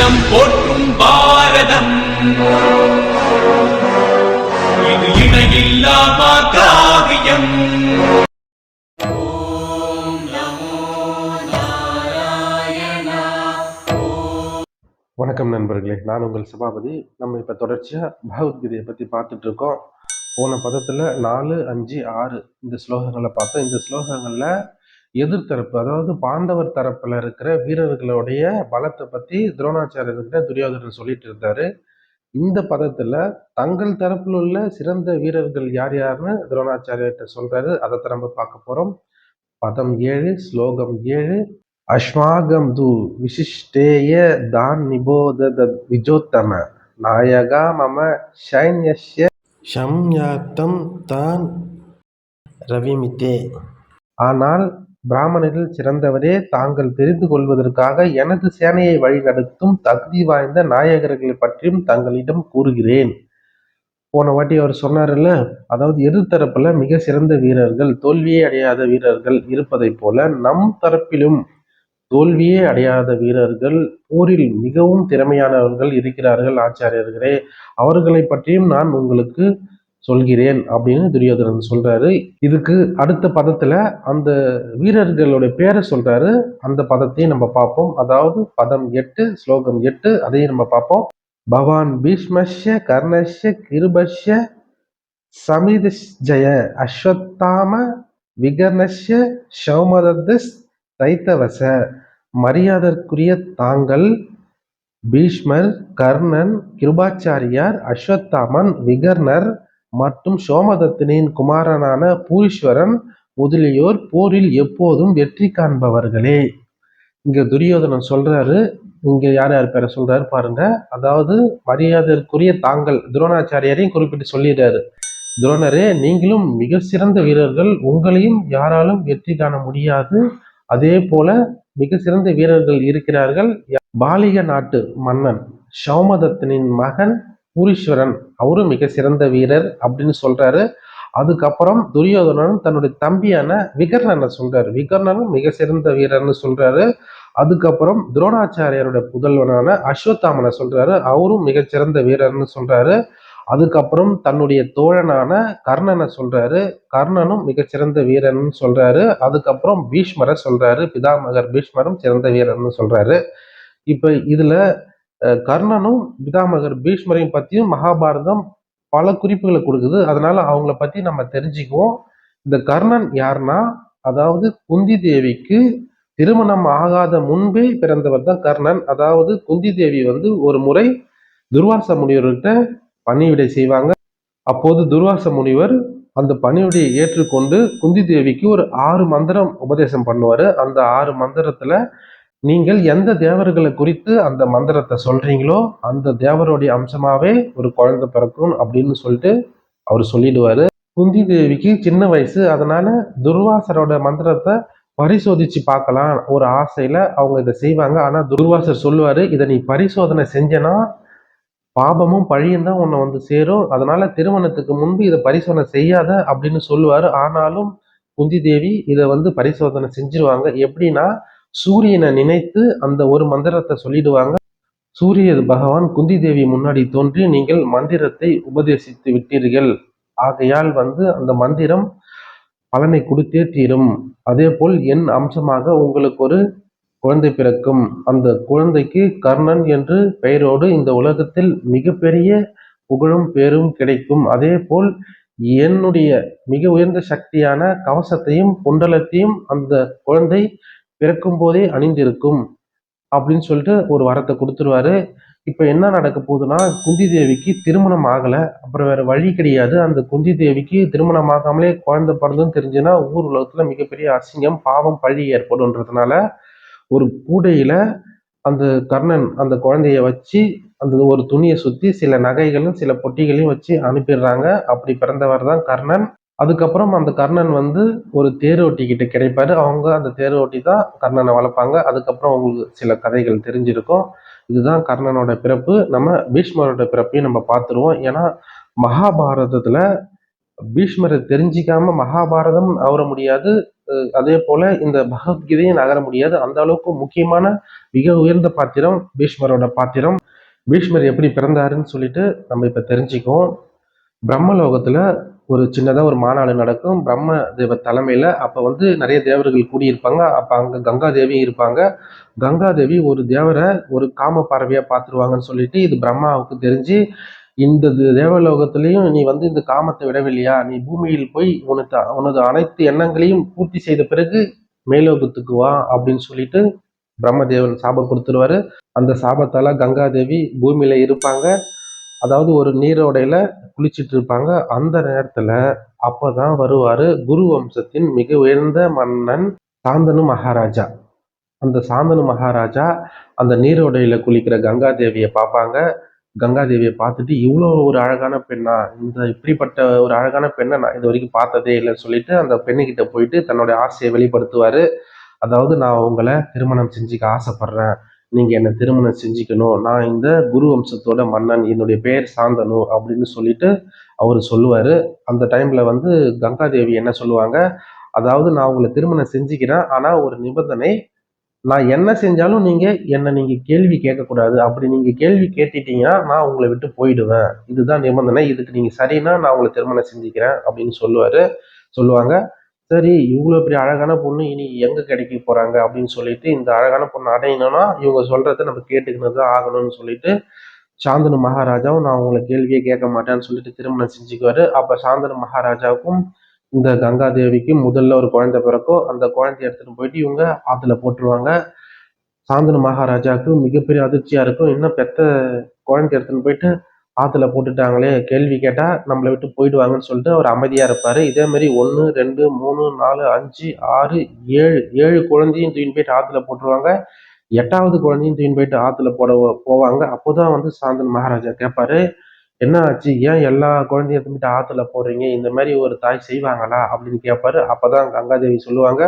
இனம் போற்றும் பாரதம். இது இணையில்லாமா காவியம். வணக்கம் நண்பர்களே நான் உங்கள் சபாபதி. நம்ம இப்போ தொடர்ச்சியாக பகவத்கீதையை பற்றி பார்த்துட்டு இருக்கோம். போன பதத்தில் நாலு அஞ்சு ஆறு இந்த ஸ்லோகங்களை பார்த்தோம். இந்த ஸ்லோகங்களில் எதிர்த்தரப்பு அதாவது பாண்டவர் தரப்பில் இருக்கிற வீரர்களுடைய பலத்தை பற்றி துரோணாச்சாரியர்கிட்ட துரியோதனன் சொல்லிட்டு இருந்தாரு. இந்த பதத்தில் தங்கள் தரப்பில் உள்ள சிறந்த வீரர்கள் யார் யாருன்னு துரோணாச்சாரியர்கிட்ட சொல்றாரு. அதை தான் நம்ம பார்க்க போகிறோம் பதம் ஏழு ஸ்லோகம் ஏழு. அஸ்மாகம் து விசிஷ்டேய தான் நிபோத விஜோத்தம நாயகா மம சைன்யஸ்ய சம்யாத்தம் தான் ரவிமித்தே. ஆனால் பிராமணரில் சிறந்தவரே தாங்கள் தெரிந்து கொள்வதற்காக எனது சேனையை வழிநடத்தும் தகுதி வாய்ந்த நாயகர்களை பற்றியும் தங்களிடம் கூறுகிறேன். போன வாட்டி அவர் சொன்னார்ல அதாவது எதிர்த்தரப்புல மிக சிறந்த வீரர்கள் தோல்வியே அடையாத வீரர்கள் இருப்பதைப் போல நம் தரப்பிலும் தோல்வியே அடையாத வீரர்கள் போரில் மிகவும் திறமையானவர்கள் இருக்கிறார்கள் ஆச்சாரியர்களே. அவர்களை பற்றியும் நான் உங்களுக்கு சொல்கிறேன் அப்படின்னு துரியோதனன் சொல்றாரு. இதுக்கு அடுத்த பதத்துல அந்த வீரர்களுடைய பேரை சொல்றாரு. அந்த பதத்தையும் நம்ம பார்ப்போம். அதாவது பதம் எட்டு ஸ்லோகம் எட்டு அதையும் நம்ம பார்ப்போம். பவான் பீஷ்மஸ்ய கர்ணஸ்ய கிருபஸ்ய சமிதஜய அஸ்வத்தாம விகர்ணஷ்ய சௌமதஸ் தைத்தவச. மரியாதற்குரிய தாங்கள் பீஷ்மர் கர்ணன் கிருபாச்சாரியார் அஸ்வத்தாமன் விகர்ணர் மற்றும் சோமதத்தனின் குமாரனான பூரீஸ்வரன் முதலியோர் போரில் எப்போதும் வெற்றி காண்பவர்களே. இங்க துரியோதனன் சொல்றாரு இங்க யார் யார் பேரை சொல்றாரு பாருங்க. அதாவது மரியாதைக்குரிய தாங்கள் துரோணாச்சாரியாரையும் குறிப்பிட்டு சொல்லிடுறாரு. துரோணரே நீங்களும் மிக சிறந்த வீரர்கள் உங்களையும் யாராலும் வெற்றி காண முடியாது. அதே போல மிக சிறந்த வீரர்கள் இருக்கிறார்கள். பாலிக நாட்டு மன்னன் சௌமதத்தனின் மகன் பூரீஸ்வரன். அவரும் மிக சிறந்த வீரர் அப்படின்னு சொல்றாரு. அதுக்கப்புறம் துரியோதனனும் தன்னுடைய தம்பியான விகர்ணனை சொல்றாரு. விகர்ணனும் மிக சிறந்த வீரர்னு சொல்றாரு. அதுக்கப்புறம் துரோணாச்சாரியருடைய புதல்வனான அஸ்வத்தாமனை சொல்றாரு. அவரும் மிகச்சிறந்த வீரர்னு சொல்றாரு. அதுக்கப்புறம் தன்னுடைய தோழனான கர்ணனை சொல்றாரு. கர்ணனும் மிகச்சிறந்த வீரர்னு சொல்றாரு. அதுக்கப்புறம் பீஷ்மரை சொல்றாரு. பிதாமகர் பீஷ்மரும் சிறந்த வீரர்னு சொல்றாரு. இப்ப இதுல கர்ணனும் பிதாமகர் பீஷ்மரையும் பற்றியும் மகாபாரதம் பல குறிப்புகளை கொடுக்குது. அதனால அவங்கள பத்தி நம்ம தெரிஞ்சுக்குவோம். இந்த கர்ணன் யாருன்னா அதாவது குந்தி தேவிக்கு திருமணம் ஆகாத முன்பே பிறந்தவர் தான் கர்ணன். அதாவது குந்தி தேவி வந்து ஒரு முறை துர்வாச முனிவர்கிட்ட பணிவிடை செய்வாங்க. அப்போது துர்வாச முனிவர் அந்த பணிவிடையை ஏற்றுக்கொண்டு குந்தி தேவிக்கு ஒரு ஆறு மந்திரம் உபதேசம் பண்ணுவார். அந்த ஆறு மந்திரத்துல நீங்கள் எந்த தேவர்களை குறித்து அந்த மந்திரத்தை சொல்றீங்களோ அந்த தேவருடைய அம்சமாவே ஒரு குழந்தை பிறக்கும் அப்படின்னு சொல்லிட்டு அவர் சொல்லிடுவாரு. குந்தி தேவிக்கு சின்ன வயசு அதனால துர்வாசரோட மந்திரத்தை பரிசோதிச்சு பார்க்கலாம் ஒரு ஆசையில அவங்க இதை செய்வாங்க. ஆனா துர்வாசர் சொல்லுவாரு இதை நீ பரிசோதனை செஞ்சனா பாபமும் பழியும் தான் உன்னை வந்து சேரும். அதனால திருமணத்துக்கு முன்பு இதை பரிசோதனை செய்யாத அப்படின்னு சொல்லுவாரு. ஆனாலும் குந்தி தேவி இதை வந்து பரிசோதனை செஞ்சிருவாங்க. எப்படின்னா சூரியனை நினைத்து அந்த ஒரு மந்திரத்தை சொல்லிடுவாங்க. சூரிய பகவான் குந்தி தேவி முன்னாடி தோன்றி நீங்கள் மந்திரத்தை உபதேசித்து விட்டீர்கள். ஆகையால் வந்து அந்த மந்திரம் பலனை கொடுத்தே தீரும். அதே போல் என் அம்சமாக உங்களுக்கு ஒரு குழந்தை பிறக்கும். அந்த குழந்தைக்கு கர்ணன் என்று பெயரோடு இந்த உலகத்தில் மிகப்பெரிய புகழும் பேரும் கிடைக்கும். அதே போல் என்னுடைய மிக உயர்ந்த சக்தியான கவசத்தையும் குண்டலத்தையும் அந்த குழந்தை பிறக்கும் போதே அணிந்திருக்கும் அப்படின்னு சொல்லிட்டு ஒரு வரத்தை கொடுத்துருவாரு. இப்போ என்ன நடக்க போகுதுன்னா குந்தி தேவிக்கு திருமணம் ஆகலை. அப்புறம் வேற வழி கிடையாது. அந்த குந்தி தேவிக்கு திருமணம் ஆகாமலே குழந்தை பிறந்துன்னு தெரிஞ்சுன்னா ஊர் உலகத்துல மிகப்பெரிய அசிங்கம் பாவம் பழி ஏற்படும்ன்றதுனால ஒரு கூடையில அந்த கர்ணன் அந்த குழந்தைய வச்சு அந்த ஒரு துணியை சுத்தி சில நகைகளும் சில பொட்டிகளையும் வச்சு அனுப்பிடுறாங்க. அப்படி பிறந்தவர் தான் கர்ணன். அதுக்கப்புறம் அந்த கர்ணன் வந்து ஒரு தேரோட்டி கிட்ட கிடைப்பாரு. அவங்க அந்த தேரோட்டி தான் கர்ணனை வளர்ப்பாங்க. அதுக்கப்புறம் அவங்களுக்கு சில கதைகள் தெரிஞ்சிருக்கும். இதுதான் கர்ணனோட பிறப்பு. நம்ம பீஷ்மரோட பிறப்பையும் நம்ம பார்த்துருவோம். ஏன்னா மகாபாரதத்துல பீஷ்மரை தெரிஞ்சிக்காம மகாபாரதம் அவர முடியாது. அதே போல இந்த பகவத்கீதையும் நகர முடியாது. அந்த அளவுக்கு முக்கியமான மிக உயர்ந்த பாத்திரம் பீஷ்மரோட பாத்திரம். பீஷ்மர் எப்படி பிறந்தாருன்னு சொல்லிட்டு நம்ம இப்ப தெரிஞ்சுக்குவோம். பிரம்மலோகத்துல ஒரு சின்னதாக ஒரு மாநாடு நடக்கும். பிரம்ம தேவ தலைமையில் அப்போ வந்து நிறைய தேவர்கள் கூடியிருப்பாங்க. அப்போ அங்கே கங்கா தேவியும் இருப்பாங்க. கங்கா தேவி ஒரு தேவரை ஒரு காம பறவையாக பார்த்துருவாங்கன்னு சொல்லிட்டு இது பிரம்மாவுக்கு தெரிஞ்சு இந்த தேவலோகத்திலையும் நீ வந்து இந்த காமத்தை விடவில்லையா? நீ பூமியில் போய் உனக்கு உனது அனைத்து எண்ணங்களையும் பூர்த்தி செய்த பிறகு மேலோகத்துக்கு வா அப்படின்னு சொல்லிட்டு பிரம்மதேவன் சாபம் கொடுத்துருவாரு. அந்த சாபத்தால கங்கா தேவி பூமியில இருப்பாங்க. அதாவது ஒரு நீரோடையில குளிச்சிட்டு இருப்பாங்க. அந்த நேரத்துல அப்பதான் வருவாரு குரு வம்சத்தின் மிக உயர்ந்த மன்னன் சாந்தனு மகாராஜா. அந்த சாந்தனு மகாராஜா அந்த நீரோடையில குளிக்கிற கங்கா தேவியை பார்ப்பாங்க. கங்கா தேவியை பார்த்துட்டு இவ்வளோ ஒரு அழகான பெண்ணா இந்த இப்படிப்பட்ட ஒரு அழகான பெண்ணை நான் இது வரைக்கும் பார்த்ததே இல்லைன்னு சொல்லிட்டு அந்த பெண்ணுக்கிட்ட போயிட்டு தன்னுடைய ஆசையை வெளிப்படுத்துவாரு. அதாவது நான் உங்களை திருமணம் செஞ்சுக்க ஆசைப்படுறேன். நீங்கள் என்னை திருமணம் செஞ்சுக்கணும். நான் இந்த குரு வம்சத்தோட மன்னன் என்னுடைய பெயர் சாந்தனு அப்படின்னு சொல்லிட்டு அவர் சொல்லுவார். அந்த டைமில் வந்து கங்கா தேவி என்ன சொல்லுவாங்க? அதாவது நான் உங்களை திருமணம் செஞ்சுக்கிறேன் ஆனால் ஒரு நிபந்தனை நான் என்ன செஞ்சாலும் நீங்கள் என்னை நீங்கள் கேள்வி கேட்கக்கூடாது. அப்படி நீங்கள் கேள்வி கேட்டுட்டீங்கன்னா நான் உங்களை விட்டு போயிடுவேன். இதுதான் நிபந்தனை. இதுக்கு நீங்கள் சரின்னா நான் உங்களை திருமணம் செஞ்சுக்கிறேன் அப்படின்னு சொல்லுவார். சொல்லுவாங்க. சரி இவ்வளோ பெரிய அழகான பொண்ணு இனி எங்கே கிடைக்க போகிறாங்க அப்படின்னு சொல்லிட்டு இந்த அழகான பொண்ணு அடையணும்னா இவங்க சொல்கிறத நம்ம கேட்டுக்கின்னு தான் ஆகணும்னு சொல்லிட்டு சாந்தனு மகாராஜாவும் நான் உங்களை கேள்வியே கேட்க மாட்டேன்னு சொல்லிட்டு திருமணம் செஞ்சுக்குவாரு. அப்போ சாந்தனு மகாராஜாவுக்கும் இந்த கங்கா தேவிக்கும் முதல்ல ஒரு குழந்தை பிறக்கும். அந்த குழந்தைய எடுத்துகிட்டு போயிட்டு இவங்க ஆற்றுல போட்டுருவாங்க. சாந்தனு மகாராஜாவுக்கு மிகப்பெரிய அதிர்ச்சியாக இருக்கும். இன்னும் பெத்த குழந்தை எடுத்துன்னு போயிட்டு ஆற்றுல போட்டுட்டாங்களே கேள்வி கேட்டால் நம்மளை விட்டு போயிடுவாங்கன்னு சொல்லிட்டு அவர் அமைதியாக இருப்பார். இதேமாரி ஒன்று ரெண்டு மூணு நாலு அஞ்சு ஆறு ஏழு ஏழு குழந்தையும் தூக்கின்னு போயிட்டு ஆற்றுல போட்டுருவாங்க. எட்டாவது குழந்தையும் தூக்கின்னு போயிட்டு ஆற்றுல போட போவாங்க. அப்போ தான் வந்து சாந்தன் மகாராஜா கேட்பாரு என்ன ஆச்சு? ஏன் எல்லா குழந்தையும் எடுத்துட்டு ஆற்றுல போடுறீங்க இந்த மாதிரி ஒரு தாய் செய்வாங்களா? அப்படின்னு கேட்பாரு அப்பதான் கங்காதேவி சொல்லுவாங்க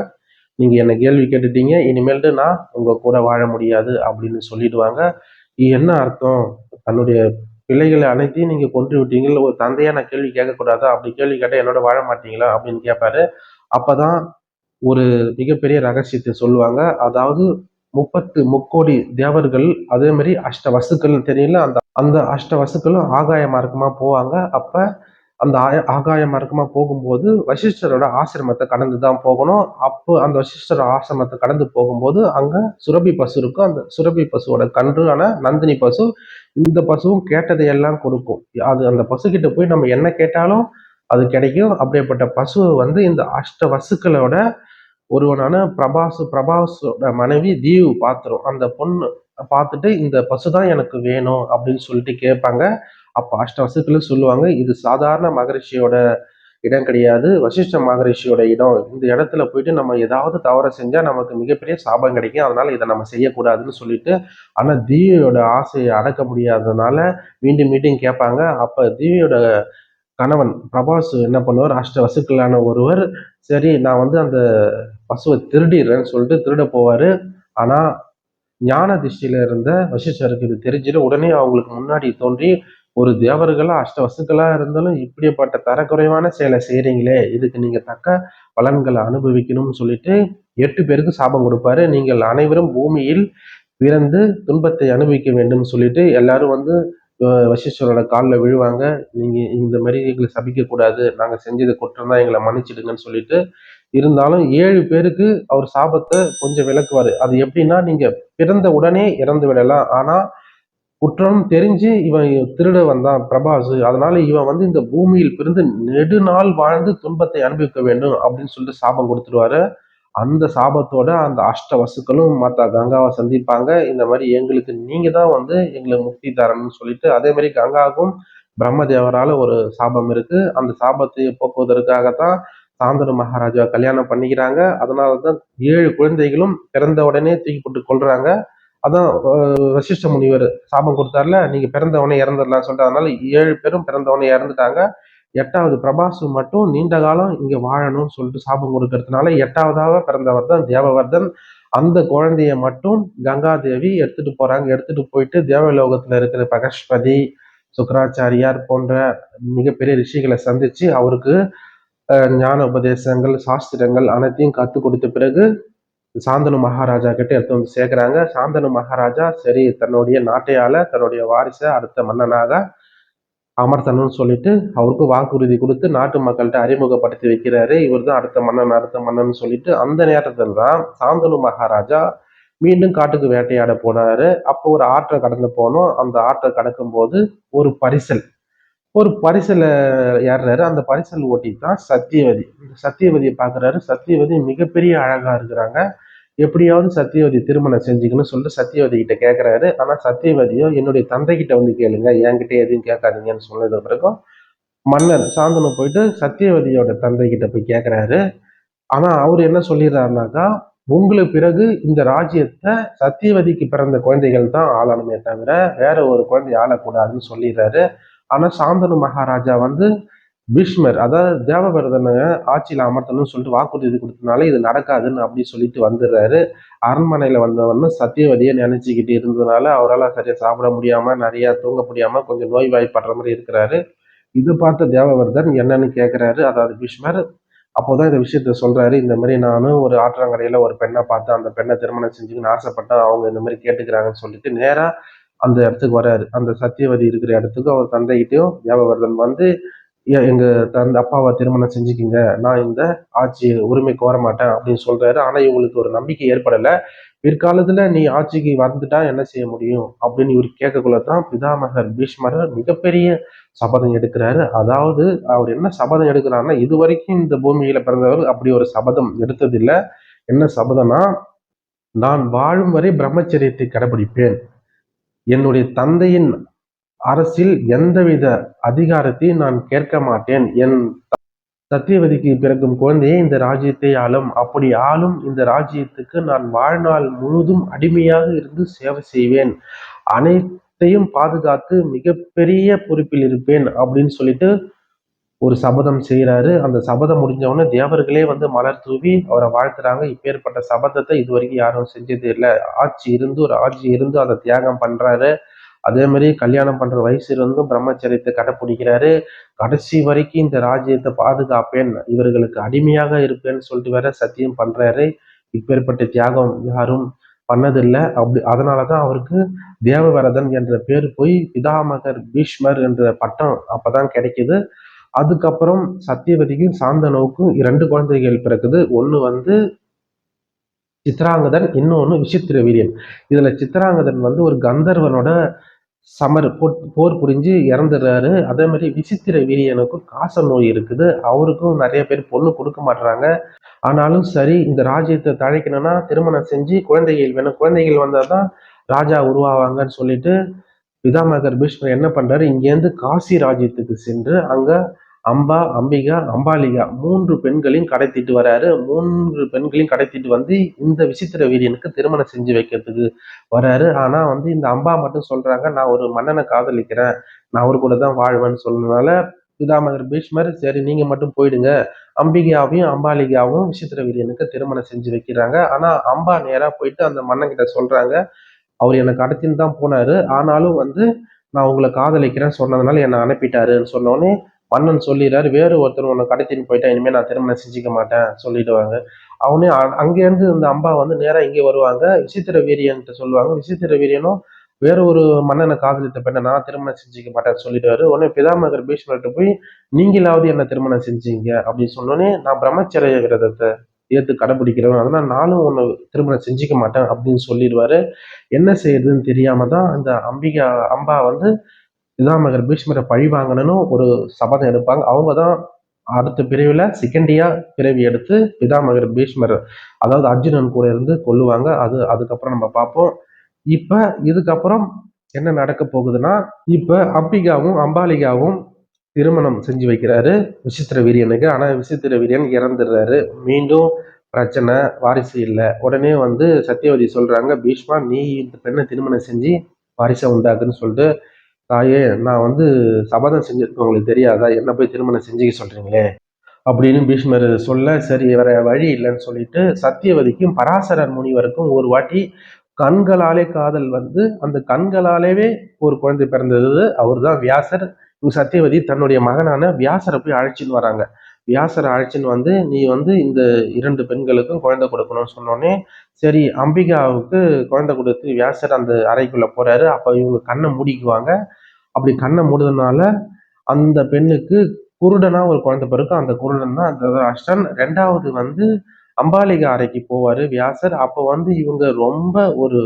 நீங்கள் என்னை கேள்வி கேட்டுட்டீங்க இனிமேல்ட்டு நான் உங்கள் கூட வாழ முடியாது அப்படின்னு சொல்லிடுவாங்க. இது என்ன அர்த்தம்? தன்னுடைய பிள்ளைகளை அனைத்தையும் நீங்க கொன்று விட்டீங்கல்ல ஒரு தந்தையா நான் கேள்வி கேட்கக்கூடாதா? அப்படி கேள்வி கேட்டால் என்னோட வாழ மாட்டீங்களா? அப்படின்னு கேட்பாரு. அப்பதான் ஒரு மிகப்பெரிய ரகசியத்தை சொல்லுவாங்க. அதாவது முப்பத்து முக்கோடி தேவர்கள் அதே மாதிரி அஷ்ட வசுக்கள் தெரியல அந்த அந்த அஷ்ட வசுக்களும் ஆகாய மார்க்கமா போவாங்க. அப்ப அந்த ஆய- ஆகாய மார்க்கமா போகும்போது வசிஷ்டரோட ஆசிரமத்தை கடந்து தான் போகணும். அப்போ அந்த வசிஷ்டர் ஆசிரமத்தை கடந்து போகும்போது அங்க சுரபி பசு இருக்கும் அந்த சுரபி பசுவோட கன்றான நந்தினி பசு இந்த பசுவும் கேட்டதையெல்லாம் கொடுக்கும். அது அந்த பசுக்கிட்ட போய் நம்ம என்ன கேட்டாலும் அது கிடைக்கும். அப்படிப்பட்ட பசு வந்து இந்த அஷ்ட வசுக்களோட ஒருவனான பிரபாசு பிரபாஸோட மனைவி தீவு பாத்துரும். அந்த பொண்ணு பார்த்துட்டு இந்த பசு தான் எனக்கு வேணும் அப்படின்னு சொல்லிட்டு கேட்பாங்க. அப்போ அஷ்ட வசுக்களும் சொல்லுவாங்க இது சாதாரண மகரிஷியோட இடம் கிடையாது. வசிஷ்ட மகரிஷியோட இடம். இந்த இடத்துல போயிட்டு நம்ம ஏதாவது தவற செஞ்சா நமக்கு மிகப்பெரிய சாபம் கிடைக்கும். அதனால இதை நம்ம செய்யக்கூடாதுன்னு சொல்லிட்டு ஆனா தீவியோட ஆசையை அடக்க முடியாததுனால மீண்டும் மீண்டும் கேட்பாங்க. அப்ப தீவியோட கணவன் பிரபாஸ் என்ன பண்ணுவார்? அஷ்ட வசுக்களான ஒருவர் சரி நான் வந்து அந்த பசுவை திருடிடுறேன்னு சொல்லிட்டு திருட போவாரு. ஆனா ஞான திருஷ்டியில இருந்த வசிஷ்டருக்கு இது தெரிஞ்சுட்டு உடனே அவங்களுக்கு முன்னாடி தோன்றி ஒரு தேவர்களா அஷ்ட வசுக்களாக இருந்தாலும் இப்படிப்பட்ட தரக்குறைவான செயலை செய்கிறீங்களே இதுக்கு நீங்கள் தக்க பலன்களை அனுபவிக்கணும்னு சொல்லிட்டு எட்டு பேருக்கு சாபம் கொடுப்பாரு. நீங்கள் அனைவரும் பூமியில் பிறந்து துன்பத்தை அனுபவிக்க வேண்டும் சொல்லிட்டு எல்லாரும் வந்து வசிஷ்வரோட காலில் விழுவாங்க. நீங்கள் இந்த மாதிரி எங்களை சபிக்கக்கூடாது நாங்கள் செஞ்சது குற்றம் தான் எங்களை மன்னிச்சிடுங்கன்னு சொல்லிட்டு இருந்தாலும் ஏழு பேருக்கு அவர் சாபத்தை கொஞ்சம் விளக்குவார். அது எப்படின்னா நீங்கள் பிறந்த உடனே இறந்து விடலாம். ஆனால் குற்றம் தெரிஞ்சு இவன் திருட வந்தான் பிரபாஸ். அதனால இவன் வந்து இந்த பூமியில் பிறந்து நெடுநாள் வாழ்ந்து துன்பத்தை அனுபவிக்க வேண்டும் அப்படின்னு சொல்லிட்டு சாபம் கொடுத்துருவாரு. அந்த சாபத்தோட அந்த அஷ்ட வசுக்களும் மாத்தா கங்காவை சந்திப்பாங்க. இந்த மாதிரி எங்களுக்கு நீங்க தான் வந்து எங்களுக்கு முக்தி தரணும்னு சொல்லிட்டு அதே மாதிரி கங்காவுக்கும் பிரம்மதேவரால ஒரு சாபம் இருக்கு. அந்த சாபத்தை போக்குவதற்காகத்தான் சாந்தனு மகாராஜா கல்யாணம் பண்ணிக்கிறாங்க. அதனால தான் ஏழு குழந்தைகளும் பிறந்த உடனே தூக்கி போட்டு கொள்றாங்க அதான் வசிஷ்ட முனிவர் சாபம் கொடுத்தாருல நீங்க பிறந்தவனே இறந்துடலாம் சொல்லிட்டு அதனால ஏழு பேரும் பிறந்தவனே இறந்துட்டாங்க. எட்டாவது பிரபாசு மட்டும் நீண்ட காலம் இங்க வாழணும்னு சொல்லிட்டு சாபம் கொடுக்கறதுனால எட்டாவதாக பிறந்தவர் தான் தேவவர்தன். அந்த குழந்தைய மட்டும் கங்காதேவி எடுத்துட்டு போறாங்க. எடுத்துட்டு போயிட்டு தேவலோகத்துல இருக்கிற பகஷ்பதி சுக்கராச்சாரியார் போன்ற மிகப்பெரிய ரிஷிகளை சந்திச்சு அவருக்கு ஞான உபதேசங்கள் சாஸ்திரங்கள் அனைத்தையும் கற்றுக் கொடுத்த பிறகு சாந்தனு மகாராஜா கிட்ட எடுத்து வந்து சேர்க்குறாங்க. சாந்தனு மகாராஜா சரி தன்னுடைய நாட்டையால தன்னுடைய வாரிசை அடுத்த மன்னனாக அமர்த்தணும்னு சொல்லிட்டு அவருக்கு வாக்குறுதி கொடுத்து நாட்டு மக்கள்கிட்ட அறிமுகப்படுத்தி வைக்கிறாரு. இவர் தான் அடுத்த மன்னன் அடுத்த மன்னன் சொல்லிட்டு அந்த நேரத்தில் தான் சாந்தனு மகாராஜா மீண்டும் காட்டுக்கு வேட்டையாட போனாரு. அப்போ ஒரு ஆற்றை கடந்து போனோம். அந்த ஆற்றை கடக்கும் போது ஒரு பரிசல் ஒரு பரிசலை ஏறுறாரு. அந்த பரிசல் ஓட்டி தான் சத்தியவதி. இந்த சத்தியவதியை பார்க்குறாரு. சத்தியவதி மிகப்பெரிய அழகா இருக்கிறாங்க. எப்படியாவது சத்தியவதி திருமணம் செஞ்சுக்கணும்னு சொல்லிட்டு சத்தியவதி கிட்ட கேட்குறாரு ஆனால் சத்தியவதியோ என்னுடைய தந்தை கிட்ட வந்து கேளுங்க. என்கிட்ட எதுவும் கேட்காதீங்கன்னு சொன்னது பிறகும் மன்னர் சாந்தனு போயிட்டு சத்தியவதியோட தந்தை கிட்ட போய் கேட்குறாரு ஆனால் அவர் என்ன சொல்லிடுறாருனாக்கா உங்களுக்கு பிறகு இந்த ராஜ்யத்தை சத்தியவதிக்கு பிறந்த குழந்தைகள் தான் ஆளணுமே தவிர வேற ஒரு குழந்தை ஆளக்கூடாதுன்னு சொல்லிடுறாரு. ஆனால் சாந்தனு மகாராஜா வந்து பீஷ்மர் அதாவது தேவபரதனை ஆட்சியில் அமர்த்தணும்னு சொல்லிட்டு வாக்குறுதி கொடுத்தனால இது நடக்காதுன்னு அப்படி சொல்லிட்டு வந்துடுறாரு. அரண்மனையில் வந்தவொன்னு சத்தியவதியை நினைச்சுக்கிட்டு இருந்ததுனால அவரால் சரியாக சாப்பிட முடியாம நிறையா தூங்க முடியாம கொஞ்சம் நோய்வாய்ப்படுற மாதிரி இருக்கிறாரு. இது பார்த்த தேவவர்தன் என்னன்னு கேட்குறாரு அதாவது பீஷ்மர் அப்போதான் இந்த விஷயத்த சொல்றாரு. இந்த மாதிரி நானும் ஒரு ஆற்றங்கரையில ஒரு பெண்ணை பார்த்து அந்த பெண்ணை திருமணம் செஞ்சுக்கணும்னு ஆசைப்பட்டேன் அவங்க இந்த மாதிரி கேட்டுக்கிறாங்கன்னு சொல்லிட்டு நேராக அந்த இடத்துக்கு வராரு. அந்த சத்தியவதி இருக்கிற இடத்துக்கு அவர் தந்தைகிட்டையும் தேவவர்தன் வந்து "எ- எங்க தந்த அப்பாவை திருமணம் செஞ்சுக்கிங்க. நான் இந்த ஆட்சி உரிமை கோர மாட்டேன் அப்படின்னு சொல்றாரு. ஆனா இவங்களுக்கு ஒரு நம்பிக்கை ஏற்படல. பிற்காலத்துல நீ ஆட்சிக்கு வந்துட்டா என்ன செய்ய முடியும்? அப்படின்னு இவர் கேட்கக்குள்ளதான் பிதாமகர் பீஷ்மர் மிகப்பெரிய சபதம் எடுக்கிறாரு. அதாவது அவர் என்ன சபதம் எடுக்கிறாருன்னா இது வரைக்கும் இந்த பூமியில பிறந்தவர் அப்படி ஒரு சபதம் எடுத்ததில்லை. என்ன சபதம்னா நான் வாழும் வரை பிரம்மச்சரியத்தை கடைபிடிப்பேன். என்னுடைய தந்தையின் அரசில் எந்தவித அதிகாரத்தையும் நான் கேட்க மாட்டேன். என் சத்தியவதிக்கு பிறக்கும் குழந்தையே இந்த ராஜ்யத்தை ஆளும். அப்படி ஆளும் இந்த ராஜ்யத்துக்கு நான் வாழ்நாள் முழுதும் அடிமையாக இருந்து சேவை செய்வேன். அனைத்தையும் பாதுகாத்து மிகப்பெரிய பொறுப்பில் இருப்பேன் அப்படின்னு சொல்லிட்டு ஒரு சபதம் செய்கிறாரு அந்த சபதம் முடிஞ்சவுடனே தேவர்களே வந்து மலர் தூவி அவரை வாழ்த்துறாங்க. இப்பேற்பட்ட சபதத்தை இது வரைக்கும் யாரும் செஞ்சது இல்லை. ஆட்சி இருந்து ஒரு ஆட்சி இருந்து அதை தியாகம் பண்ணுறாரு அதே மாதிரி கல்யாணம் பண்ற வயசு இருந்தும் பிரம்மச்சரியத்தை கடைப்பிடிக்கிறாரு. கடைசி வரைக்கும் இந்த ராஜ்யத்தை பாதுகாப்பேன். இவர்களுக்கு அடிமையாக இருப்பேன்னு சொல்லிட்டு வேற சத்தியம் பண்றாரு. இப்பேற்பட்ட தியாகம் யாரும் பண்ணதில்லை. அப்படி அதனாலதான் அவருக்கு தேவவரதன் என்ற பேர் போய் பிதாமகர் பீஷ்மர் என்ற பட்டம் அப்பதான் கிடைக்குது. அதுக்கப்புறம் சத்தியவதிக்கும் சாந்தனவுக்கும் இரண்டு குழந்தைகள் பிறக்குது. ஒண்ணு வந்து சித்ராங்கதன் இன்னொன்னு விசித்திர வீரியன். இதுல சித்ராங்கதன் வந்து ஒரு கந்தர்வனோட சமர் போர் போர் புரிஞ்சு இறந்துடுறாரு. அதே மாதிரி விசித்திர வீரியனுக்கும் காச நோய் இருக்குது. அவருக்கும் நிறைய பேர் பொண்ணு கொடுக்க மாட்டுறாங்க ஆனாலும் சரி இந்த ராஜ்யத்தை தழைக்கணும்னா திருமணம் செஞ்சு குழந்தைகள் வேணும். குழந்தைகள் வந்தாதான் ராஜா உருவாவாங்கன்னு சொல்லிட்டு பிதாமகர் பீஷ்மர் என்ன பண்றாரு? இங்கேருந்து காசி ராஜ்யத்துக்கு சென்று அங்க அம்பா அம்பிகா அம்பாலிகா மூன்று பெண்களையும் கடத்திட்டு வராரு. மூன்று பெண்களையும் கடத்திட்டு வந்து இந்த விசித்திர வீரியனுக்கு திருமணம் செஞ்சு வைக்கிறதுக்கு வராரு. ஆனா வந்து இந்த அம்பா மட்டும் சொல்றாங்க நான் ஒரு மன்னனை காதலிக்கிறேன். நான் அவர் கூட தான் வாழ்வேன்னு சொன்னதுனால பிதாமகர் பீஷ்மர் சரி நீங்க மட்டும் போயிடுங்க. அம்பிகாவையும் அம்பாலிகாவும் விசித்திர வீரியனுக்கு திருமணம் செஞ்சு வைக்கிறாங்க. ஆனா அம்பா நேரா போயிட்டு அந்த மன்னன் கிட்ட சொல்றாங்க அவர் என்னை கடத்தின்னு தான் போனாரு. ஆனாலும் வந்து நான் உங்களை காதலிக்கிறேன்னு சொன்னதுனால என்னை அனுப்பிட்டாருன்னு சொன்னோடனே மன்னன் சொல்லிடுறாரு. வேறு ஒருத்தர் உன்னை கடத்தின்னு போயிட்டா இனிமேல் நான் திருமணம் செஞ்சுக்க மாட்டேன் சொல்லிடுவாங்க. அவனே அங்கேருந்து இந்த அம்பா வந்து நேராக இங்கே வருவாங்க. விசித்திர வீரியன்ட்டு சொல்லுவாங்க. விசித்திர வீரியனும் வேற ஒரு மன்னனை காதலித்த பெண்ணை நான் திருமணம் செஞ்சுக்க மாட்டேன்னு சொல்லிடுவாரு. உடனே பிதாமகர் பீஷ்மர்கிட்ட போய் நீங்களாவது என்ன திருமணம் செஞ்சீங்க. அப்படின்னு சொன்னோடனே நான் பிரம்மச்சரிய விரதத்தை ஏற்று கடைபிடிக்கிறவன். அதனால நானும் உன்னை திருமணம் செஞ்சுக்க மாட்டேன். அப்படின்னு சொல்லிடுவாரு. என்ன செய்யறதுன்னு தெரியாம தான் அந்த அம்பிகா அம்பா வந்து பிதாமகர் பீஷ்மரை பழி வாங்கணும்னு ஒரு சபதம் எடுப்பாங்க. அவங்க தான் அடுத்த பிரிவில் செகண்டியாக பிறவி எடுத்து பிதாமகர் பீஷ்மர் அதாவது அர்ஜுனன் கூட இருந்து கொல்லுவாங்க. அது அதுக்கப்புறம் நம்ம பார்ப்போம். இப்போ இதுக்கப்புறம் என்ன நடக்க போகுதுன்னா இப்போ அம்பிகாவும் அம்பாலிகாவும் திருமணம் செஞ்சு வைக்கிறாரு. விசித்திர வீரியனுக்கு. ஆனால் விசித்திர வீரியன் இறந்துடுறாரு. மீண்டும் பிரச்சனை வாரிசு இல்லை. உடனே வந்து சத்தியவதி சொல்றாங்க பீஷ்மா நீ இந்த பெண்ணை திருமணம் செஞ்சு வாரிசை உண்டாக்குன்னு சொல்லிட்டு தாயே நான் வந்து சபதம் செஞ்சிருக்கேன் உங்களுக்கு தெரியாதா? என்ன போய் திருமணம் செஞ்சுக்க சொல்றீங்களே? அப்படின்னு பீஷ்மர் சொல்ல சரி வேற வழி இல்லைன்னு சொல்லிட்டு சத்தியவதிக்கும் பராசரர் முனிவருக்கும் ஒரு வாட்டி கண்களாலே காதல் வந்து அந்த கண்களாலேவே ஒரு குழந்தை பிறந்தது. அவர்தான் வியாசர். இவங்க சத்தியவதி தன்னுடைய மகனான வியாசரை போய் அழைச்சின்னு வராங்க. வியாசர் அழைச்சின்னு வந்து நீ வந்து இந்த இரண்டு பெண்களுக்கும் குழந்தை கொடுக்கணும்னு சொன்னோடனே சரி அம்பிகாவுக்கு குழந்தை கொடுத்து வியாசர் அந்த அறைக்குள்ளே போகிறாரு அப்போ இவங்க கண்ணை மூடிக்குவாங்க. அப்படி கண்ணை மூடுறதுனால அந்த பெண்ணுக்கு குருடனாக ஒரு குழந்தை பிறக்கும். அந்த குருடன் தான் திருதராஷ்டிரன் ரெண்டாவது வந்து அம்பாலிகா அறைக்கு போவார் வியாசர். அப்போ வந்து இவங்க ரொம்ப ஒரு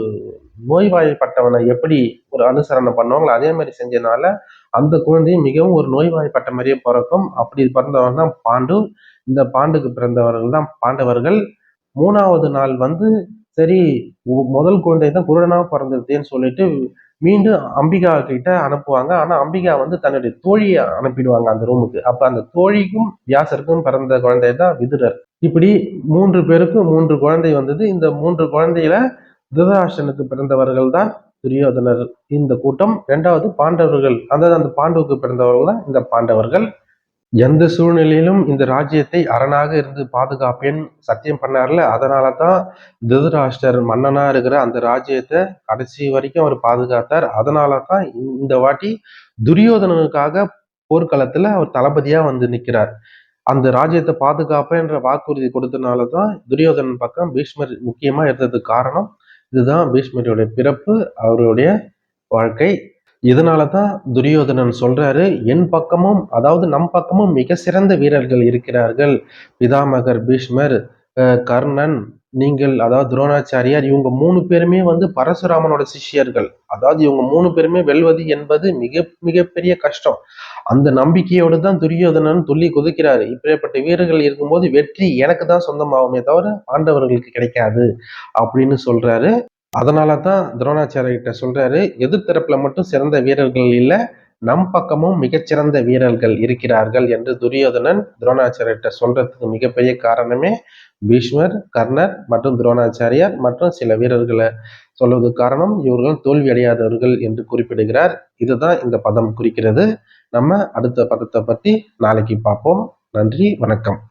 நோய்வாய்ப்பட்டவனை எப்படி ஒரு அனுசரணை பண்ணுவாங்களோ அதே மாதிரி செஞ்சனால அந்த குழந்தையும் மிகவும் ஒரு நோய்வாய்ப்பட்ட மாதிரியே பிறக்கும். அப்படி பிறந்தவர்கள் தான் பாண்டு. இந்த பாண்டுக்கு பிறந்தவர்கள் தான் பாண்டவர்கள். மூணாவது நாள் வந்து சரி முதல் குழந்தை தான் குருடனாக பிறந்ததுன்னு சொல்லிட்டு மீண்டும் அம்பிகா கிட்ட அனுப்புவாங்க. ஆனா அம்பிகா வந்து தன்னுடைய தோழியை அனுப்பிடுவாங்க அந்த ரூமுக்கு அப்ப அந்த தோழிக்கும் வியாசருக்கும் பிறந்த குழந்தை தான் விதுரர். இப்படி மூன்று பேருக்கும் மூன்று குழந்தை வந்தது. இந்த மூன்று குழந்தையில திருதராஷ்டனுக்கு பிறந்தவர்கள் தான் துரியோதனர். இந்த கூட்டம் இரண்டாவது பாண்டவர்கள் அதாவது அந்த பாண்டவுக்கு பிறந்தவர்கள் தான் இந்த பாண்டவர்கள். எந்த சூழ்நிலையிலும் இந்த ராஜ்யத்தை அரணாக இருந்து பாதுகாப்பேன் சத்தியம் பண்ணார்ல. அதனால தான் திருதராஷ்டர் மன்னனா இருக்கிற அந்த ராஜ்யத்தை கடைசி வரைக்கும் அவர் பாதுகாத்தார். அதனால தான் இந்த வாட்டி துரியோதனனுக்காக போர்க்களத்துல அவர் தளபதியா வந்து நிற்கிறார் அந்த ராஜ்யத்தை பாதுகாப்பேன்ற வாக்குறுதி கொடுத்தனால தான் துரியோதனன் பக்கம் பீஷ்மர் முக்கியமா இருந்ததுக்கு காரணம் இதுதான் பீஷ்மருடைய பிறப்பு அவருடைய வாழ்க்கை. இதனால தான் துரியோதனன் சொல்றாரு என் பக்கமும் அதாவது நம் பக்கமும் மிக சிறந்த வீரர்கள் இருக்கிறார்கள். பிதாமகர் பீஷ்மர் கர்ணன் நீங்கள் அதாவது துரோணாச்சாரியார் இவங்க மூணு பேருமே வந்து பரசுராமனோட சிஷ்யர்கள். அதாவது இவங்க மூணு பேருமே வெல்வது என்பது மிக மிகப்பெரிய கஷ்டம். அந்த நம்பிக்கையோடு தான் துரியோதனன் துள்ளி குதிக்கிறாரு. இப்படிப்பட்ட வீரர்கள் இருக்கும்போது வெற்றி எனக்கு தான் சொந்தமாகுமே தவிர பாண்டவர்களுக்கு கிடைக்காது அப்படின்னு சொல்றாரு. அதனால தான் துரோணாச்சாரியர்கிட்ட சொல்றாரு எதிர்த்தரப்புல மட்டும் சிறந்த வீரர்கள் இல்லை நம் பக்கமும் மிகச்சிறந்த வீரர்கள் இருக்கிறார்கள் என்று துரியோதனன் துரோணாச்சாரியர்கிட்ட சொல்றதுக்கு மிகப்பெரிய காரணமே பீஷ்மர் கர்ணர் மற்றும் துரோணாச்சாரியார் மற்றும் சில வீரர்களை சொல்வதற்கு காரணம் இவர்கள் தோல்வி அடையாதவர்கள் என்று குறிப்பிடுகிறார். இதுதான் இந்த பதம் குறிக்கிறது. நம்ம அடுத்த பதத்தை பத்தி நாளைக்கு பார்ப்போம். நன்றி வணக்கம்.